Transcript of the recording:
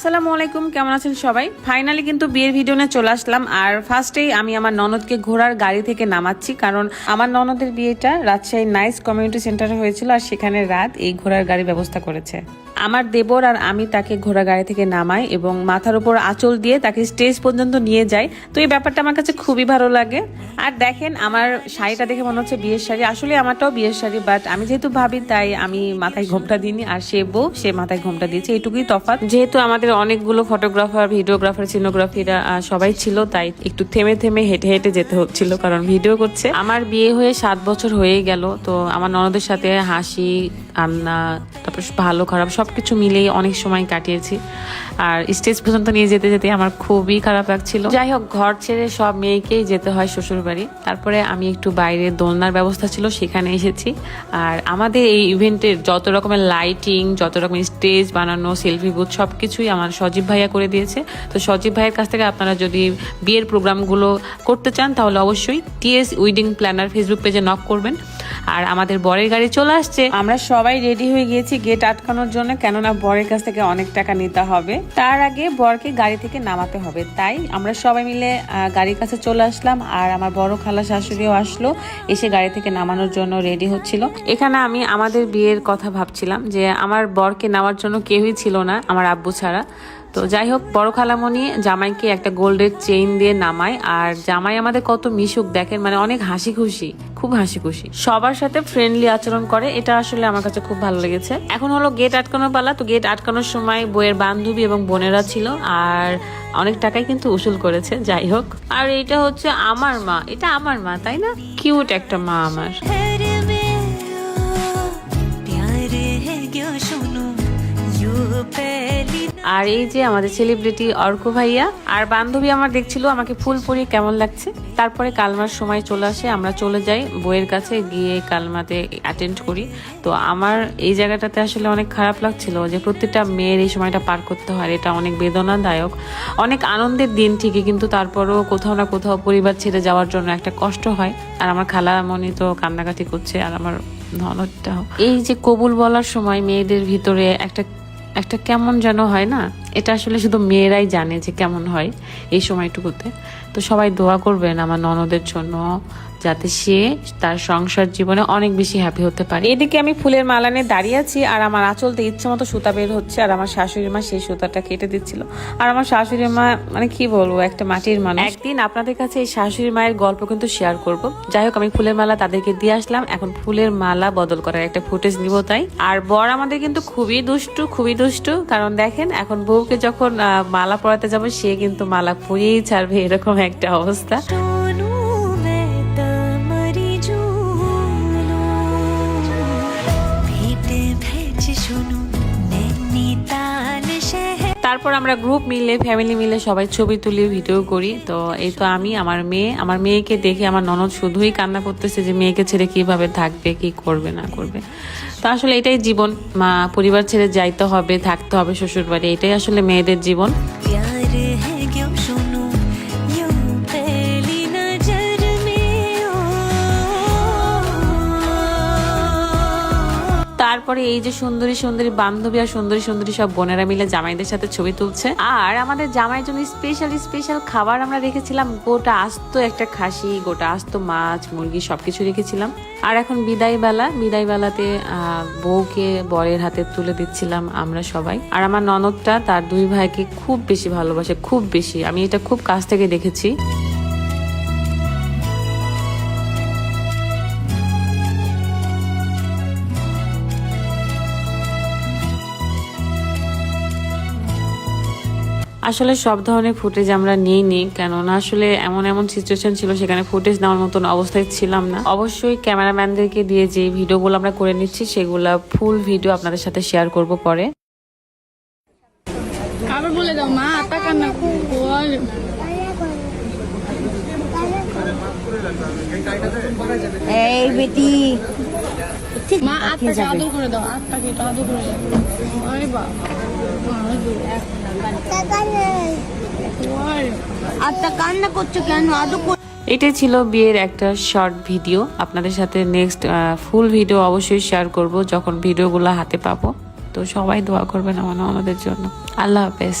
আসসালামু আলাইকুম, কেমন আছেন সবাই? ফাইনালি কিন্তু বিয়ের ভিডিও নিয়ে চলে আসলাম। আর ফার্স্টেই আমি আমার ননদকে ঘোড়ার গাড়ি থেকে নামাচ্ছি, কারণ আমার ননদের বিয়েটা রাজশাহী নাইস কমিউনিটি সেন্টারে হয়েছিল আর সেখানে রাত এই ঘোড়ার গাড়ি ব্যবস্থা করেছে। আমার দেবর আর আমি তাকে ঘোড়া গাড়ি থেকে নামাই এবং মাথার উপর আঁচল দিয়ে তাকে স্টেজ পর্যন্ত নিয়ে যাই। তো এই ব্যাপারটা আমার কাছে খুবই ভালো লাগে। আর দেখেন, আমার শাড়িটা দেখে মনে হচ্ছে বিয়ের শাড়ি। আসলে আমারটাও বিয়ের শাড়ি বাট আমি যেহেতু ভাবি, তাই আমি মাথায় ঘোমটা দিইনি। আর সে বউ, সে মাথায় ঘোমটা দিয়েছে। এটুকুই তফাৎ। যেহেতু আমাদের অনেকগুলো ফটোগ্রাফার ভিডিওগ্রাফার সিনোগ্রাফিরা সবাই ছিল, তাই একটু থেমে থেমে হেঁটে হেঁটে যেতে হচ্ছিল, কারণ ভিডিও করছে। আমার বিয়ে হয়ে সাত বছর হয়ে গেল, তো আমার ননদের সাথে হাসি কান্না তারপর ভালো খারাপ সব কিছু মিলেই অনেক সময় কাটিয়েছি। আর স্টেজ পর্যন্ত নিয়ে যেতে যেতে আমার খুবই খারাপ লাগছিল। যাই হোক, ঘর ছেড়ে সব মেয়েকেই যেতে হয় শ্বশুর বাড়ি তারপরে আমি একটু বাইরে দোলনার ব্যবস্থা ছিল, সেখানে এসেছি। আর আমাদের এই ইভেন্টের যত রকমের লাইটিং, যত রকমের স্টেজ বানানো, সেলফি বুথ সব কিছুই আমার সজীব ভাইয়া করে দিয়েছে। তো সজীব ভাইয়ের কাছ থেকে আপনারা যদি বিয়ের প্রোগ্রামগুলো করতে চান, তাহলে অবশ্যই টিএস উইডিং প্ল্যানার ফেসবুক পেজে নক করবেন। আর আমাদের বরের গাড়ি চলে আসছে। আমরা সবাই রেডি হয়ে গিয়েছি গেট আটকানোর জন্য, কেননা বরের কাছ থেকে অনেক টাকা নিতে হবে। তার আগে বরকে গাড়ি থেকে নামাতে হবে। তাই আমরা সবাই মিলে গাড়ির কাছে চলে আসলাম আর আমার বড় খালা শাশুড়িও আসলো, এসে গাড়ি থেকে নামানোর জন্য রেডি হচ্ছিল। এখানে আমি আমাদের বিয়ের কথা ভাবছিলাম যে আমার বরকে নামার জন্য কেউই ছিল না, আমার আব্বু ছাড়া। তো যাই হোক, বড় খালামণি জামাইকে একটা গোল্ডের চেইন দিয়ে নামায়, আর জামাই আমাদের কত মিশুক, দেখেন মানে অনেক হাসি খুশি খুব হাসি খুশি সবার সাথে ফ্রেন্ডলি আচরণ করে, এটা আসলে আমার কাছে খুব ভালো লেগেছে। এখন হলো গেট আটকানোর পালা, তো গেট আটকানোর সময় বইয়ের বান্ধবী এবং বোনেরা ছিল, আর অনেক টাকাই কিন্তু উসুল করেছে, যাই হোক। আর এটা হচ্ছে আমার মা, এটা আমার মা, তাই না? কিউট একটা মা আমার। আর এই যে আমাদের সেলিব্রিটি অর্ক ভাইয়া আর বান্ধবী আমার দেখছিল, আমাকে ফুল পরিয়ে কেমন লাগছে? তারপরে কালমার সময় চলে আসে, আমরা চলে যাই। বইয়ের কাছে গিয়ে কালমাতে অ্যাটেন্ড করি। তো আমার এই জায়গাটাতে আসলে অনেক খারাপ লাগছিল যে প্রত্যেকটা মেয়ের এই সময়টা পার করতে হয় এটা অনেক বেদনাদায়ক। অনেক আনন্দের দিন ঠিকই, কিন্তু তারপরও কোথাও না কোথাও পরিবার ছেড়ে যাওয়ার জন্য একটা কষ্ট হয়। আর আমার খালা মনি তো কান্নাকাটি করছে আর আমার ননদটাও এই যে কবুল বলার সময় মেয়েদের ভিতরে একটা একটা কেমন যেন হয় না? এটা আসলে শুধু মেয়েরাই জানে যে কেমন হয় এই সময়টুকুতে। তো সবাই দোয়া করবেন আমার ননদের জন্য যাতে সে তার সংসার জীবনে অনেক বেশি হ্যাপি হতে পারে। এদিকে আমি ফুলের মালা নিয়ে দাঁড়িয়ে আছি আর আমার আঁচলতে ইচ্ছে মতো সুতা বের হচ্ছে আর আমার শাশুড়ি মা সেই সুতাটা কেটে দিচ্ছিল। আর আমার শাশুড়ি মা মানে কি বলব একটা মাটির মানুষ। একদিন আপনাদের কাছে এই শাশুড়ি মায়ের গল্প কিন্তু শেয়ার করব। যাই হোক আমি ফুলের মালা তাদেরকে দিয়ে আসলাম। এখন ফুলের মালা বদল করার একটা ফুটেজ নিব তাই। আর বর আমাদের কিন্তু খুবই দুষ্টু খুবই দুষ্টু। কারণ দেখেন এখন বউকে যখন মালা পরাতে যাব সে কিন্তু মালা পরিয়েই ছাড়বে এরকম একটা অবস্থা। তারপর আমরা গ্রুপ মিলে ফ্যামিলি মিলে সবাই ছবি তুলি ভিডিও করি। তো এই তো আমি আমার মেয়ে আমার মেয়েকে দেখে আমার ননদ শুধুই কান্না করতেছে যে মেয়েকে ছেড়ে কীভাবে থাকবে কি করবে না করবে। তো আসলে এটাই জীবন। মা পরিবার ছেড়ে যাইতে হবে থাকতে হবে শ্বশুর বাড়ি এটাই আসলে মেয়েদের জীবন। তারপরে এই যে সুন্দরী সুন্দরী বান্ধবী আর সুন্দরী সুন্দরী সব বোনেরা মিলে জামাইদের সাথে ছবি তুলছে। আর আমাদের জামাইয়ের জন্য স্পেশাল স্পেশাল খাবার আমরা রেখেছিলাম। গোটা আস্ত একটা খাসি গোটা আস্ত মাছ মুরগি সবকিছু রেখেছিলাম। আর এখন বিদায় বেলা বিদায় বেলাতে আহ, বউকে বরের হাতে তুলে দিচ্ছিলাম আমরা সবাই। আর আমার ননদটা তার দুই ভাইকে খুব বেশি ভালোবাসে খুব বেশি। আমি এটা খুব কাছ থেকে দেখেছি। আসলে সব ধরনের ফুটেজ আমরা নিই নি কেননা আসলে এমন এমন সিচুয়েশন ছিল সেখানে ফুটেজ নেওয়ার মতন অবস্থায় ছিলাম না। অবশ্যই ক্যামেরাম্যানদেরকে দিয়ে যে ভিডিওগুলো আমরা করে নিচ্ছি সেগুলো ফুল ভিডিও আপনাদের সাথে শেয়ার করব পরে। আবার বলে দাও মা আতা কান্না এই বেটি। মা আত্মাকে আদর করে দাও আত্মাকে একটু আদর করে দাও। আরে বাবা আত্মা কান্না করছ কেন? আদৌ এটাই ছিল বিয়ের একটা শর্ট ভিডিও আপনাদের সাথে নেক্সট ফুল ভিডিও অবশ্যই শেয়ার করব যখন ভিডিওগুলো হাতে পাবো। তো সবাই দোয়া করবেন আমার আমাদের জন্য। আল্লাহ হাফেজ।